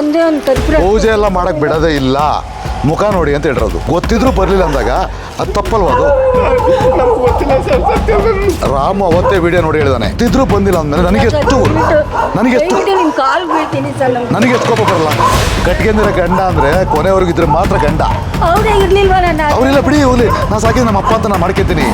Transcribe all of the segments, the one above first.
ಒಂದೇ ಒಂದು ಕರ್ಪೂರ ಪೂಜೆ ಎಲ್ಲ ಮಾಡಕ್ ಬಿಡೋದೇ ಇಲ್ಲ. ಮುಖ ನೋಡಿ ಅಂತ ಹೇಳಿರೋದು. ಗೊತ್ತಿದ್ರು ಬರ್ಲಿಲ್ಲ ಅಂದಾಗ ಅದು ತಪ್ಪಲ್ವ ಅದು? ನಮ್ಗೆ ಗೊತ್ತಿಲ್ಲ ಸರ್ ಸತ್ಯ ರಾಮು ಅವತ್ತೇ ವಿಡಿಯೋ ನೋಡಿ ಹೇಳಿದಾನೆ. ಗೊತ್ತಿದ್ರು ಬಂದಿಲ್ಲ ಅಂದ್ರೆ ನನಗೆ ಎಷ್ಟು ನನಗೆ ಎಷ್ಟು ದಯವಿಟ್ಟು ನಿಮ್ ಕಾಲ್ ಬೀಳ್ತೀನಿ ಸರ್ ನಮ್ಗೆ. ನನಗೆ ಎಷ್ಟು ಕೋಪ ಬರಲ್ಲ. ಕಟ್ಗೆಂದಿರ ಗಂಡ ಅಂದ್ರೆ ಕೊನೆವರೆಗೂ ಇದ್ರೆ ಮಾತ್ರ ಗಂಡ. ಅವರೇ ಇರ್ಲಿಲ್ವಾ ನನ್ನ? ಅವರೆಲ್ಲ ಬಿಡಿ ಹೋಗ್ಲಿ ನಾ ಸಾಕಿ ನಮ್ಮ ಅಪ್ಪ ಅಂತ ನಾ ಮಾಡ್ಕೊತೀನಿ.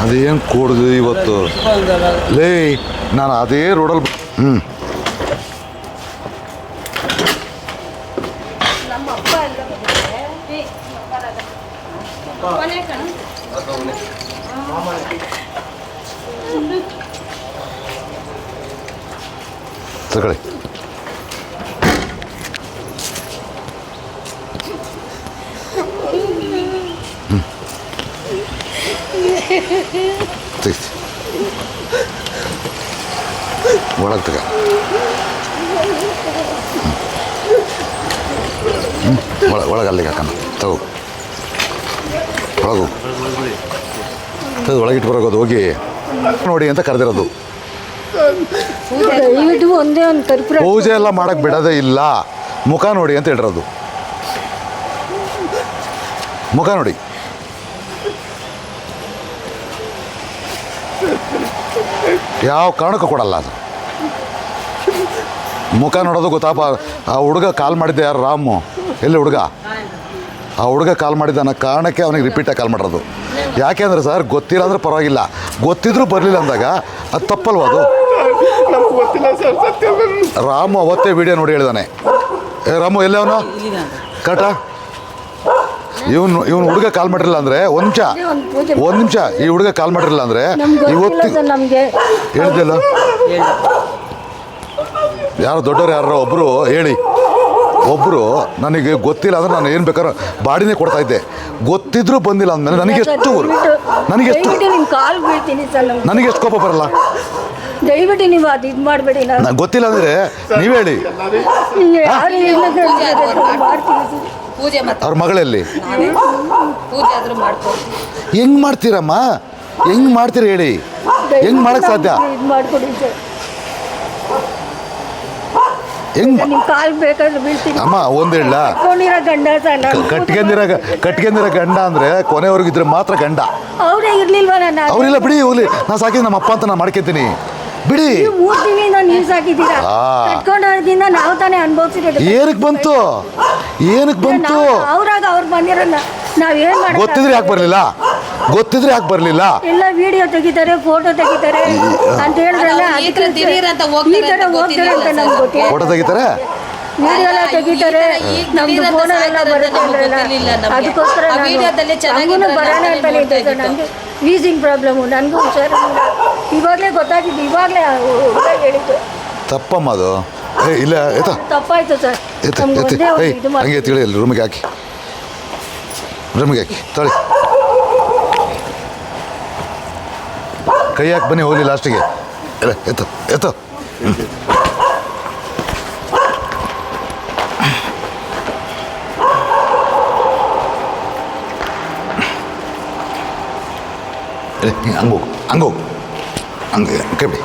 ಅದೇನು ಕೂಡ್ದು ಇವತ್ತು? ಲೇ ನಾನು ಅದೇ ರೋಡಲ್ಲಿ ಹ್ಞೂ ನಮ್ಮ ಅಪ್ಪ ಎಲ್ಲ ಬಂದಿದ್ದಾರೆ. ಕೊನೆ ಕಣ. ತಗೊಳ್ಳಿ ಒಳಗೆ ಅಲ್ಲಿಗೆ ಹಾಕೋಣ. ತಗೋ. ಒಳಗು. ಒಳಗಿಟ್ಟು ಬರೋದು ಹೋಗಿ. ನೋಡಿ ಅಂತ ಕರೆದಿರೋದು. ದಯವಿಟ್ಟು ಒಂದೇ ಒಂದು ಕರ್ಪೂರ ಪೂಜೆ ಎಲ್ಲ ಮಾಡಕ್ ಬಿಡೋದೇ ಇಲ್ಲ. ಮುಖ ನೋಡಿ ಅಂತ ಹೇಳಿರೋದು. ಮುಖ ನೋಡಿ. ಯಾವ ಕಾರಣಕ್ಕೂ ಕೊಡಲ್ಲ ಅದು. ಮುಖ ನೋಡೋದು ಗೊತ್ತಾಪ ಆ ಹುಡುಗ ಕಾಲ್ ಮಾಡಿದ್ದೆ ಯಾರು ರಾಮು? ಎಲ್ಲಿ ಹುಡುಗ? ಆ ಹುಡುಗ ಕಾಲ್ ಮಾಡಿದ್ದ ಅನ್ನೋ ಕಾರಣಕ್ಕೆ ಅವನಿಗೆ ರಿಪೀಟಾಗಿ ಕಾಲ್ ಮಾಡಿರೋದು. ಯಾಕೆ ಯಾಕೆಂದ್ರೆ ಸರ್ ಗೊತ್ತಿಲ್ಲ ಅಂದ್ರೆ ಪರವಾಗಿಲ್ಲ. ಗೊತ್ತಿದ್ರೂ ಬರಲಿಲ್ಲ ಅಂದಾಗ ಅದು ತಪ್ಪಲ್ವಾ ಅದು? ನಮ್ಗೆ ಗೊತ್ತಿಲ್ಲ ಸರ್ ಸತ್ಯ ರಾಮು ಅವತ್ತೇ ವಿಡಿಯೋ ನೋಡಿ ಹೇಳಿದಾನೆ. ಏ ರಾಮು ಎಲ್ಲವನು ಕಟ. ಇವನು ಇವನು ಹುಡುಗ ಕಾಲ್ ಮಾಡಿರಲಿಲ್ಲ ಅಂದ್ರೆ ಒಂದ್ ನಿಮಿಷ ಒಂದು ನಿಮಿಷ ಈ ಹುಡುಗ ಕಾಲ್ ಮಾಡಿರಲಿಲ್ಲ ಅಂದ್ರೆ ನಮ್ಗೆ ಗೊತ್ತಿಲ್ಲ ಇವತ್ತು ಸರ್ ನಮಗೆ. ಹೇಳಿದೆಲ್ಲ ಯಾರು ದೊಡ್ಡವ್ರು ಯಾರೋ ಒಬ್ಬರು ಹೇಳಿ. ಒಬ್ಬರು ನನಗೆ ಗೊತ್ತಿಲ್ಲ ಅಂದ್ರೆ ನಾನು ಏನು ಬೇಕಾದ್ರೂ ಬಾಡಿನೇ ಕೊಡ್ತಾ ಇದ್ದೆ. ಗೊತ್ತಿದ್ರೂ ಬಂದಿಲ್ಲ ಅಂದಮೇಲೆ ನನಗೆ ಎಷ್ಟು ನನಗೆ ಎಷ್ಟು ದಯವಿಟ್ಟು ನಿಮ್ ಕಾಲ್ ಬೀಳ್ತೀನಿ ಸರ್ ನಮ್ಗೆ. ನನಗೆ ಎಷ್ಟು ಕೋಪ ಬರಲ್ಲ? ದಯವಿಟ್ಟು ನೀವು ಅದು ಇದು ಮಾಡಬೇಡಿ ನಾನು ನಂಗೆ ಗೊತ್ತಿಲ್ಲ ಅಂದ್ರೆ ನೀವು ಹೇಳಿ. ಯಾರು ಇಲ್ಲ ಮಾಡ್ತೀವಿ. ಪೂಜೆ ಮತ್ತೆ. ಅವ್ರ ಮಗಳಲ್ಲಿ. ಪೂಜೆ ಆದ್ರೂ ಮಾಡ್ಕೊಡ್ತೀವಿ ಹೆಂಗ್ ಮಾಡ್ತೀರಮ್ಮ? ಹೆಂಗ್ ಮಾಡ್ತೀರ ಹೇಳಿ? ಹೆಂಗ್ ಮಾಡಕ್ ಸಾಧ್ಯ? ಇದು ಮಾಡ್ಕೊಡಿ ಸರ್ ಹೆಂಗ್ ಮಾ- ನಿಮ್ ಕಾಲ್ ಬೇಕಾದ್ರೆ ಬೀಳ್ತೀನಿ. ಅಮ್ಮ ಒಂದ್ ಹೇಳ. ಕಟ್ಕೊಂಡಿರೋ ಗಂಡ ಸರ್ ನಾನು ಕಟ್ಗೆಂದಿರ ಗಂಡ ಅಂದ್ರೆ ಕೊನೆವರೆಗಿದ್ರೆ ಮಾತ್ರ ಗಂಡ. ಅವರೇ ಇರ್ಲಿಲ್ವಾ ನನ್ನ ಅವರೆಲ್ಲ ಬಿಡಿ ಹೋಗ್ಲಿ. ನಾ ಸಾಕಿದ್ ನಮ್ಮ ಅಪ್ಪ ಅಂತ ನಾ ಮಾಡ್ಕೊತೀನಿ. ಬಿಡಿ. ನಾನು ತಿಂಗಳಿಂದ ನ್ಯೂಸ್ ಹಾಕಿದ್ದೀರಾ? ಆ. ಕಟ್ಕೊಂಡೋದ್ರಿಂದ ನಾವು ತಾನೇ ಅನ್ಭವಿಸಿರೋದು. ಏನಕ್ಕೆ ಬಂತು? ಏನಕ್ಕೆ ಬಂತು? ಅವ್ರಾಗ ಅವ್ರು ಬಂದಿರಲ್ಲ. ನಾವ್ ಏನ್ ಮಾಡೋದು ಗೊತ್ತಿದ್ರೆ ಯಾಕೆ ಬರಲಿಲ್ಲ? ಗೊತ್ತಿದ್ರೆ ಯಾಕೆ ಬರಲಿಲ್ಲ? ಎಲ್ಲ ವಿಡಿಯೋ ತೆಗಿತಾರೆ ಫೋಟೋ ತೆಗಿತಾರೆ ಅಂತ ಹೇಳಿದ್ರಲ್ಲ ಈ ತರ ದಿಢೀರ್ ಅಂತ ಹೋಗ್ತಾರೆ ಅಂತ ನಮ್ಗೆ ಗೊತ್ತಿಲ್ಲ. ಫೋಟೋ ತೆಗಿತಾರೆ? ವಿಡಿಯೋ ಎಲ್ಲ ತೆಗಿತಾರೆ. ನಮ್ದು ದಿಢೀರ್ ಅಂತ ಫೋನ್ ಎಲ್ಲ ಸಾಯ್ತಾರೆ ಅಂತ ಬರುತ್ತೆ ನಮ್ಗೆ ಅಂದ್ರಲ್ಲ. ಗೊತ್ತಿರ್ಲಿಲ್ಲ ನಮ್ಗೆ. ಅದಕ್ಕೋಸ್ಕರ ಚೆನ್ನಾಗಿದ್ರಲ್ಲ ಬರೋಣ ಅಂತಾನೆ ಇದ್ದೆ ಸರ್ ನೋಡ್ತಾ ನನಗೆ ವೀಸಿಂಗ್ ಪ್ರಾಬ್ಲಮ್ಮು ನನಗೂ ಹುಷಾರು ಇವಾಗಲೇ ಗೊತ್ತಾಗಿದ್ದು ಇವಾಗಲೇ ಹೇಳಿದ್ದು. ತಪ್ಪಮ್ಮ ಅದು ಇಲ್ಲ ಎತ್ತ. ತಪ್ಪಾಯ್ತು ಸರ್. ಹಂಗೆ ತಿಳಿ ರೂಮಿಗೆ ಹಾಕಿ. ರೂಮಿಗೆ ಹಾಕಿ ತೊಳಿ. ಕೈ ಹಾಕಿ ಬನ್ನಿ ಹೋಗ್ಲಿ ಲಾಸ್ಟಿಗೆ ಇಲ್ಲ ಎತ್ತ ಎತ್ತು. ಇಲ್ಲ ಹಂಗೆ ಹೋಗು ಹಂಗೆ ಹೋಗು ಹಂಗೆ ಕೈ ಬಿಡಿ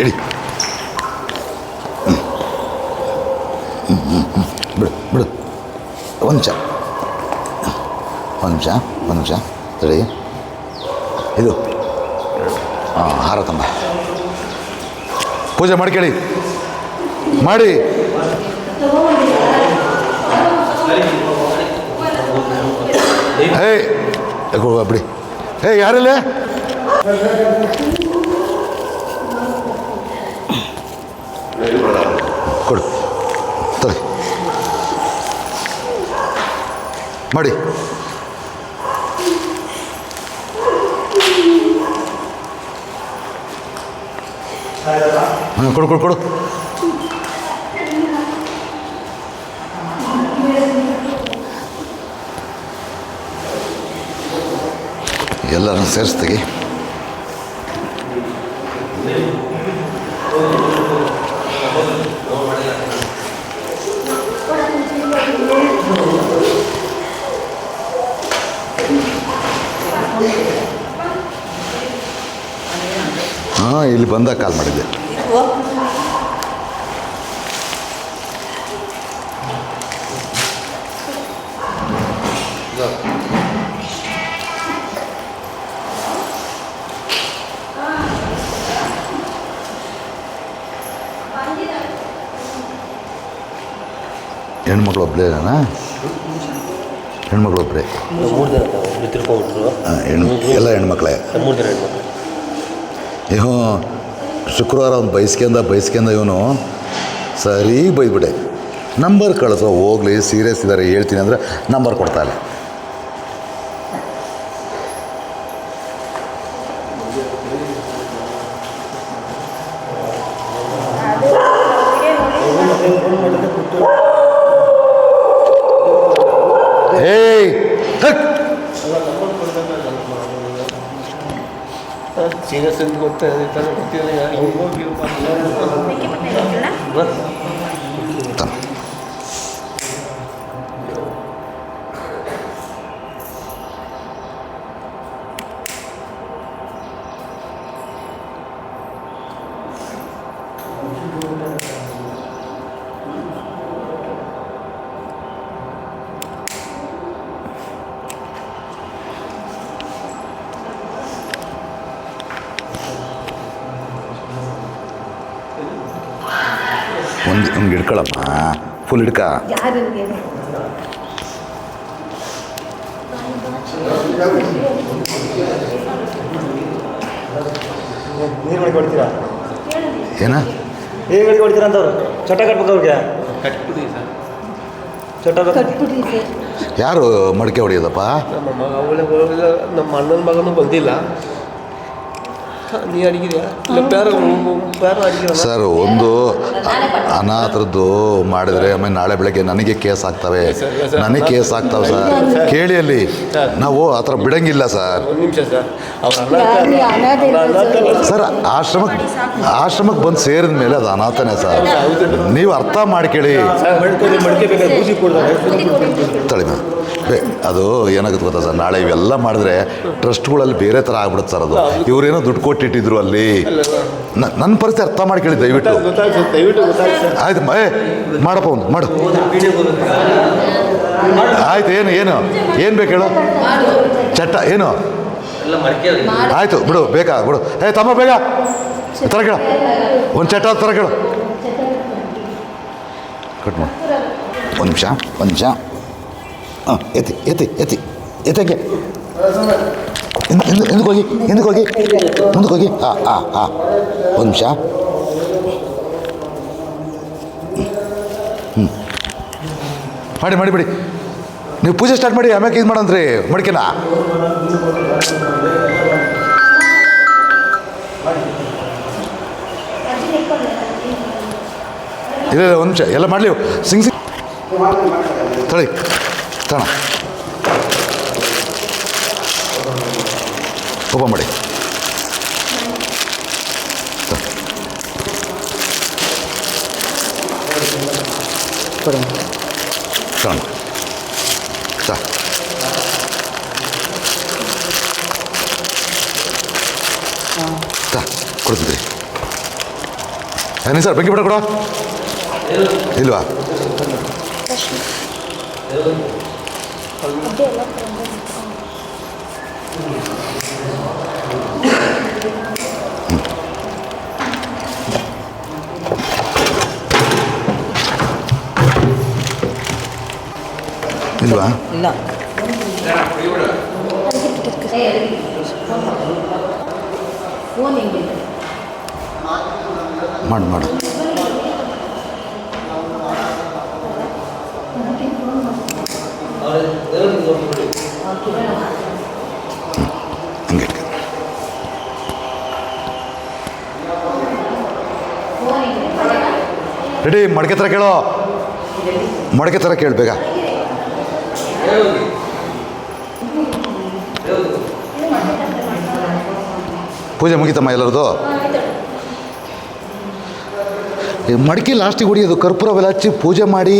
ಇಡಿ ಬಿಡು ಬಿಡು ಒಂದು ನಿಮಿಷ ಒಂದು ನಿಮಿಷ ಒಂದು ನಿಮಿಷ ತಡಿ ಇದು ಹಾಂ ಹಾರ ತಂಬ ಪೂಜೆ ಮಾಡ್ಕೊಳ್ಳಿ ಮಾಡಿ ಏಯ್ ಯಾಕೋ ಬಿಡಿ ಏಯ್ ಯಾರಲ್ಲ ಕೊಡು. ತಲೆ ಮಾಡಿ. ಹಾಂ ಕೊಡು ಕೊಡು ಕೊಡು. ಎಲ್ಲರನ್ನು ಸೇರಿಸ್ತೀವಿ ಹಾಂ ಇಲ್ಲಿ ಬಂದಾಗ ಕಾಲ್ ಮಾಡಿದ್ದೆ. ಹೆಣ್ಮಕ್ಳು ಇರೋಣ ಹೆಣ್ಮಕ್ಳು ಒಬ್ಬರೇ ಹಾಂ ಹೆಣ್ಣು ಎಲ್ಲ ಹೆಣ್ಮಕ್ಳೇ. ಇವ ಶುಕ್ರವಾರ ಅವ್ನು ಬಯಸ್ಕೊಂಡ ಬಯಸ್ಕೊಂಡ ಇವನು. ಸರಿ ಬೈದ್ಬಿಟ್ಟೆ. ನಂಬರ್ ಕಳಿಸೋ ಹೋಗ್ಲಿ ಸೀರಿಯಸ್ ಇದ್ದಾರೆ ಹೇಳ್ತೀನಿ ಅಂದರೆ ನಂಬರ್ ಕೊಡ್ತಾ ಏಯ್ ಥಕ್ ಸೀರಿಯಸ್ ಅಂತ ಗೊತ್ತಾಗ ಗೊತ್ತಿಲ್ಲ ಹಿಂಗೆ ಹೋಗಿ ತಮ್ಮ. ಒಂದು ಹಿಂಗೆ ಹಿಡ್ಕೊಳಮ್ಮ ಫುಲ್ ಹಿಡ್ಕ ಯಾರಿಗೆ ನೀರು ಮಾಡಿ ಕೊಡ್ತೀರಾ ಏನ ನೀರು ಮಾಡಿ ಕೊಡ್ತೀರಾ ಅಂತವ್ರು ಚಟ ಕಟ್ಬೇಕು ಅವ್ರಿಗೆ ಕಟ್ಬಿಡಿ ಸರ್ ಚಟ ಬೇಕು ಕಟ್ಬಿಡಿ ಸರ್ ಯಾರು ಮಡಿಕೆ ಹೊಡೆಯೋದಪ್ಪ ನಮ್ಮ ಮಗ ಅವಳೆ ಬರೋದಿಲ್ಲ ನಮ್ಮ ಅಣ್ಣನ ಮಗನೂ ಬಂದಿಲ್ಲ ನೀ ಅಡಿಗಿದ್ಯಾ? ಇಲ್ಲ ಬೇರೆ ಬೇರೆ ಅಡಿಗೆ ಸರ್ ಒಂದು ಅನಾಥರದ್ದು ಮಾಡಿದ್ರೆ ಆಮೇಲೆ ನಾಳೆ ಬೆಳಗ್ಗೆ ನನಗೆ ಕೇಸ್ ಆಗ್ತವೆ. ನನಗೆ ಕೇಸ್ ಆಗ್ತಾವೆ ಸರ್. ಕೇಳಿ ಅಲ್ಲಿ. ನಾವು ಆ ಥರ ಬಿಡಂಗಿಲ್ಲ ಸರ್. ಒಂದು ನಿಮಿಷ ಸರ್. ಅವ್ರ ಆಶ್ರಮಕ್ಕೆ ಆಶ್ರಮಕ್ಕೆ ಬಂದು ಸೇರಿದ ಮೇಲೆ ಅದು ಅನಾಥನೇ ಸರ್. ನೀವು ಅರ್ಥ ಮಾಡ್ಕೇಳಿ ಮಡ್ಕೆ ಮಡ್ಕೆ ಬೇಕಾದ್ರೆ ಬೂಸಿ ಕೊಡ್ತಾರೆ. ತಳಿ ಮ್ಯಾಮ್. ಬೇ ಅದು ಏನಾಗುತ್ತೆ ಗೊತ್ತಾ ಸರ್? ನಾಳೆ ಇವೆಲ್ಲ ಮಾಡಿದ್ರೆ ಟ್ರಸ್ಟ್ಗಳಲ್ಲಿ ಬೇರೆ ಥರ ಆಗ್ಬಿಡುತ್ತೆ ಸರ್ ಅದು. ಇವರೇನೋ ದುಡ್ಡು ಕೊಟ್ಟಿಟ್ಟಿದ್ರು ಅಲ್ಲಿ. ನನ್ನ ಪರಿಸ್ಥಿತಿ ಅರ್ಥ ಮಾಡ್ಕೊಳ್ಳಿ ದಯವಿಟ್ಟು. ಆಯ್ತು ಮ- ಏ ಮಾಡಪ್ಪ ಒಂದು ಮಾಡು. ಆಯ್ತು ಏನು ಏನು? ಏನು ಬೇಕು ಹೇಳು? ಚಟ್ಟ ಏನು? ಆಯ್ತು ಬಿಡು ಬೇಕಾ ಬಿಡು. ಏ ತಮ್ಮ ಬೇಗ. ತರ ಕೇಳ. ಒಂದು ಚಟ್ಟ ತರ ಕೇಳು. ಕಟ್ ಮಾಡು. ಒಂದು ನಿಮಿಷ ಒಂದು ನಿಮಿಷ. ಹಾಂ ಎತ್ತಿ ಎತ್ತಿ ಎತ್ತಿ, ಎತ್ತಕ್ಕೆ. ಹಿಂದೆ ಹಿಂದೆ, ಹಿಂದಕ್ಕೆ ಹೋಗಿ ಹಿಂದಕ್ಕೆ ಹೋಗಿ ಮುಂದಕ್ಕೆ ಹೋಗಿ. ಹಾಂ ಹಾಂ ಹಾಂ ಒಂದು ನಿಮಿಷ. ಹ್ಞೂ ಮಾಡಿ ಮಾಡಿ, ಬಿಡಿ. ನೀವು ಪೂಜೆ ಸ್ಟಾರ್ಟ್ ಮಾಡಿ, ಆಮ್ಯಾಕೆ ಇದು ಮಾಡಂದ್ರಿ ಮಡಿಕೆನ. ಇಲ್ಲ ಇಲ್ಲ, ಒಂದು ನಿಮಿಷ. ಎಲ್ಲ ಮಾಡಲಿ. ಸಿಂಗ್ ಸಿಂಗ್. ತಳಿ. ತಣ ಓಪನ್ ಮಾಡಿ ತಣ ತಾ ತಾ ಕೊಡ್ತಿದ್ರಿ ಏನಿ ಸರ್ ಬೆಂಕಿ ಬಿಡ ಕೊಡ அப்படியே எல்லாம் இதுவா இல்லை மாடு மாடு. ರೆಡಿ, ಮಡಕೆ ಥರ ಕೇಳೋ. ಮಡಕೆ ಥರ ಕೇಳಬೇಕ ಪೂಜೆ ಮುಗಿತಮ್ಮ ಎಲ್ಲರದು? ಮಡಿಕೆ ಲಾಸ್ಟಿಗೆ ಹೊಡಿಯೋದು ಕರ್ಪೂರ ಬೆಲ್ಲ ಹಚ್ಚಿ ಪೂಜೆ ಮಾಡಿ.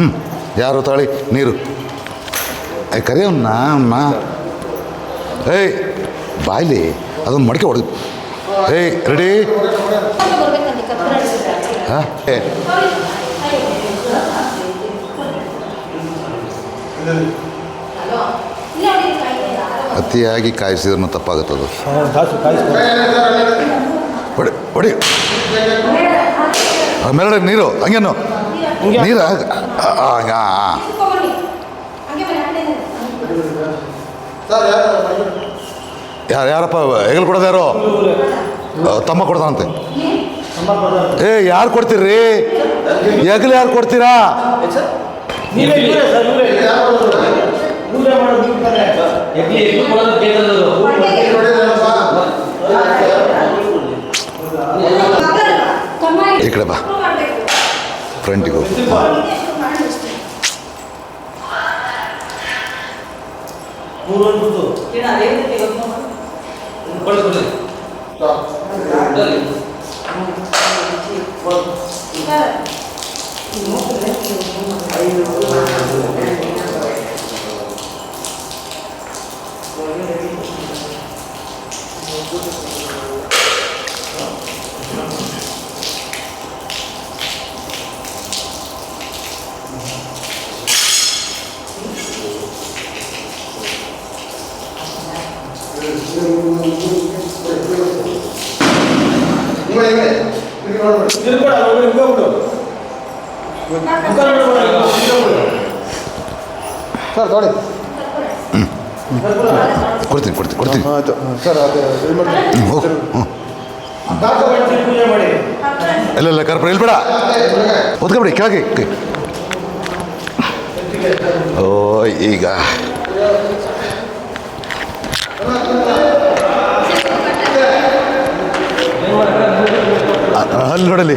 ಹ್ಞೂ ಯಾರು ತಾಳಿ? ನೀರು. ಏ ಕರಿಯವನ್ನ ಅಮ್ಮ. ಏಯ್, ಬಾಯ್ಲಿ, ಅದೊಂದು ಮಡಕೆ ಹೊಡೆದು. ಏಯ್, ರೆಡಿ? ಹಾಂ? ಏ. ಅತಿಯಾಗಿ ಕಾಯಿಸಿದ್ರೂ ತಪ್ಪಾಗುತ್ತದು. ಹೊಡಿ ಹೊಡಿ. ಆಮೇಲೆ ನೀರು, ಹಂಗೇನು? ನೀರು ಯಾರು ಯಾರಪ್ಪ ಹೆಗಲು ಕೊಡೋದು ಯಾರು? ತಮ್ಮ ಕೊಡ್ತಾನಂತೆ. ಏ ಯಾರು ಕೊಡ್ತೀರಿ? ಹೆಗಲು ಯಾರು ಕೊಡ್ತೀರಾ? ಈ ಕಡೆ ಬಾ. ಫ್ರಂಟಿಗೆ ಹೋಗು ಮೂರು ಒಂದು ತಿರ್ಬೇಡ ಅವ್ರು ಹಿಂಗೆ ಬಿಡು ಮುಖ ನೋಡ್ಬೇಡ, ಹಿಂಗೆ ಬಿಡು. ಸರ್ ನೋಡಿ ಕೊಡ್ತೀನಿ ಕೊಡ್ತೀನಿ ಕೊಡ್ತೀನಿ ಆಯ್ತು ಸರ್ ಇಲ್ಲ ಇಲ್ಲ ಕರ್ಪೂರ ಇಲ್ಬೇಡ ಒದ್ಕೊಬಿಡಿ ಕೆಳಗೆ. ಓ ಈಗ ನೋಡಲಿ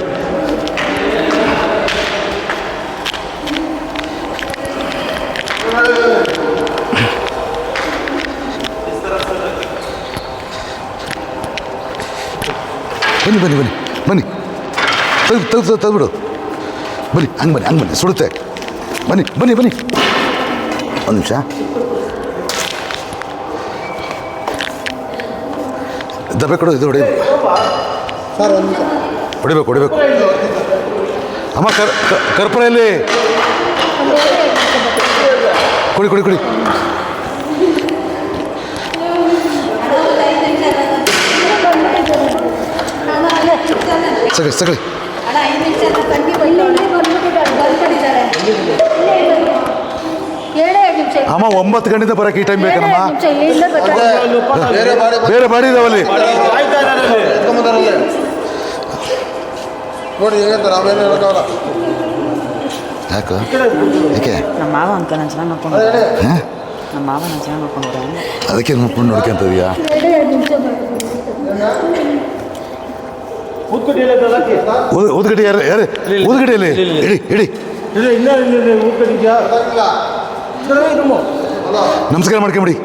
ಬನ್ನಿ ಬನ್ನಿ ಬನ್ನಿ ಬನ್ನಿ. ತೆಗ್ದು ತೆಗ್ದು ತೆಗ್ದುಬಿಡು ಬನ್ನಿ, ಹಂಗೆ ಬನ್ನಿ ಹಂಗೆ ಬನ್ನಿ, ಸುಡುತ್ತೆ. ಬನ್ನಿ ಬನ್ನಿ ಬನ್ನಿ. ಒಂದು ನಿಮಿಷ. ದಬ್ಬೆ ಕೊಡು, ಇದು ಹೊಡೆಯೋದು ಹೊಡಿಬೇಕು ಹೊಡಿಬೇಕು. ಅಮ್ಮ ಕರ್ ಕ- ಕುಡಿ ಕುಡಿ ಕುಡಿ ಕೊಡಿ. ಸಗಳಿ ಸಗಳಿ. ಅಮ್ಮ ಒಂಬತ್ತು ಗಂಟೆಯಿಂದ ಬರೋಕೆ ಈ ಟೈಮ್ ಬೇಕನಮ್ಮ? ಬೇರೆ ಬಾಡಿ ಇದಾವಲ್ಲಿ. ಆಯ್ತಾ ಇದ್ದಾರೆ ಎತ್ಕೊಂಬಂದಾರಲ್ಲೇ ನೋಡಿ ಹೇಗಂತ ನಾವೇನು ಹೇಳೋಕ್ಕಾಗಲ್ಲ ಯಾಕೆ ಯಾಕೆ ನಮ್ಮ ಮಾವ ಅಂತ ನಾನು ಚೆನ್ನಾಗಿ ನೋಡ್ಕೊಂಡು ಹಾಂ ನಮ್ಮ ಮಾವ ನಾನು ಚೆನ್ನಾಗಿ ನೋಡ್ಕೊಂಡು ಅದಕ್ಕೆ ನೋಡ್ಕೊಂಡು ನೋಡ್ಕೊಂತದೀಯಾ ಏಳೇ ಎರಡು ನಿಮಿಷ ಬರ್ತಾರೆ ಕೂತ್ಕೊಟ್ಟು ಹೇಳೋದಕ್ಕೆ ಊದ್ಗಡ್ಡಿ ಯಾರು ಯಾರು ಊದ್ಗಡ್ಡಿಯಲ್ಲಿ ಇಡಿ ಇಡಿ ಇಲ್ಲ ಇನ್ನೂ ಇಲ್ಲ ಕೂತ್ಕೊಂಡಿದ್ಯಾ ರೂಮು ನಮಸ್ಕಾರ ಮಾಡ್ಕೊಂಬಿಡಿ